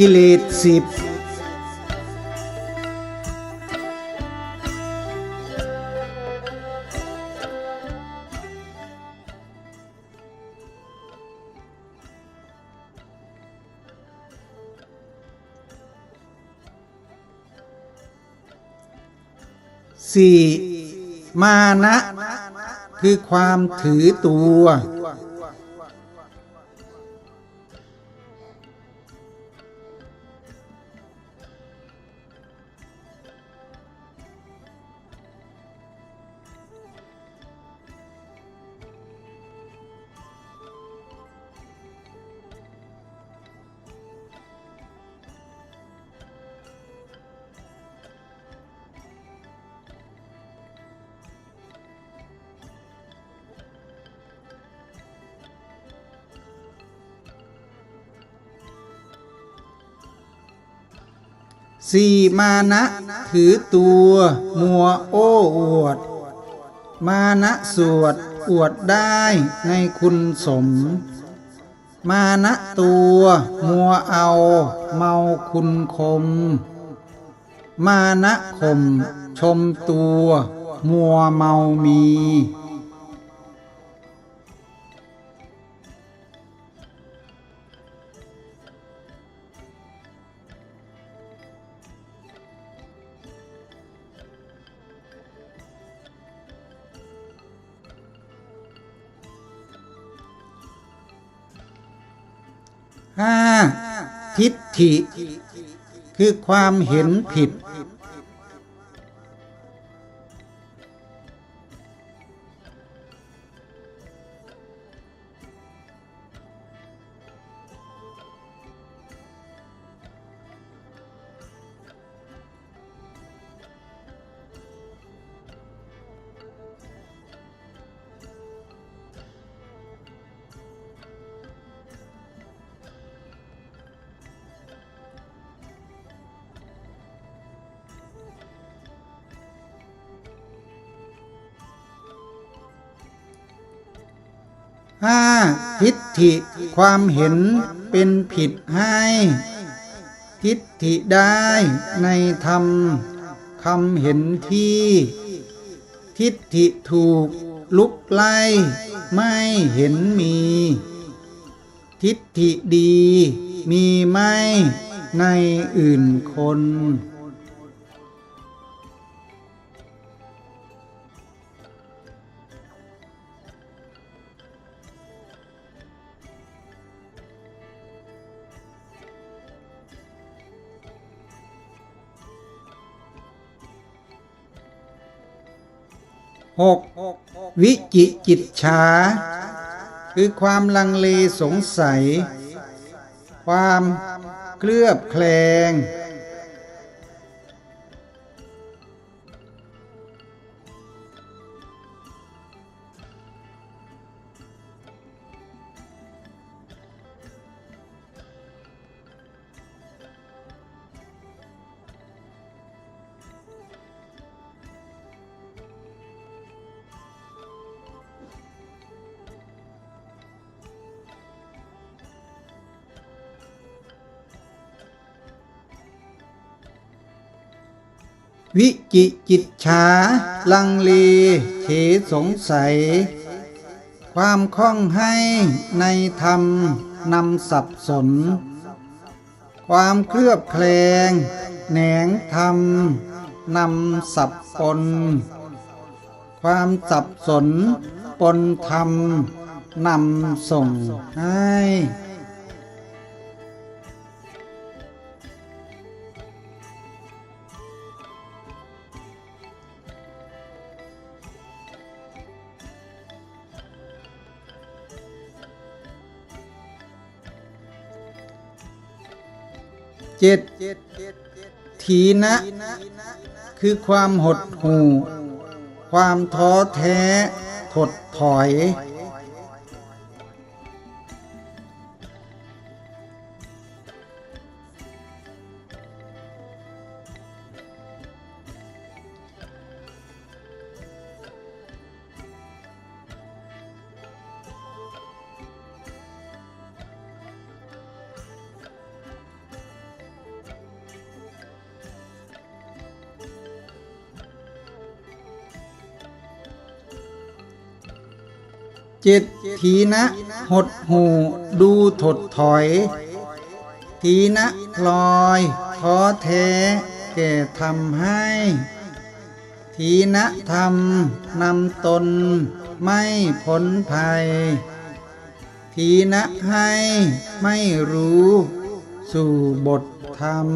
กิเลสสิบสี่มานะ คือความถือตัว สี่มานะถือตัว มัวโอ้อวด มานะสวดอวดได้ในคุณสม มานะตัว มัวเอา เมาคุณคม มานะคม ชมตัว มัวเมามี ห้าทิฏฐิ คือความเห็นผิด ห้าทิฏฐิความเห็นเป็นผิดให้ ทิฏฐิได้ในธรรมคำเห็นที่ ทิฏฐิถูกลุกไล่ไม่เห็นมี ทิฏฐิดีมีไม่ในอื่นคน หกวิจิจิตชา คือความลังเลสงสัย ความเคลือบแคลง วิจิจิตฉาลังเลเขสงสัย ความคล่องให้ในธรรมนำสับสน ความเคลือบแคลงแหนงธรรมนำสับปน ความสับสนปนธรรมนำส่งให้ เจ็ดทีนะ คือความหดหู่ ความท้อแท้ถดถอย จิตทีนะหดหูดูถดถอย ทีนะลอยท้อแท้แก่ทำให้ ทีนะทำนำตนไม่พ้นภัย ทีนะให้ไม่รู้ สู่บทธรรม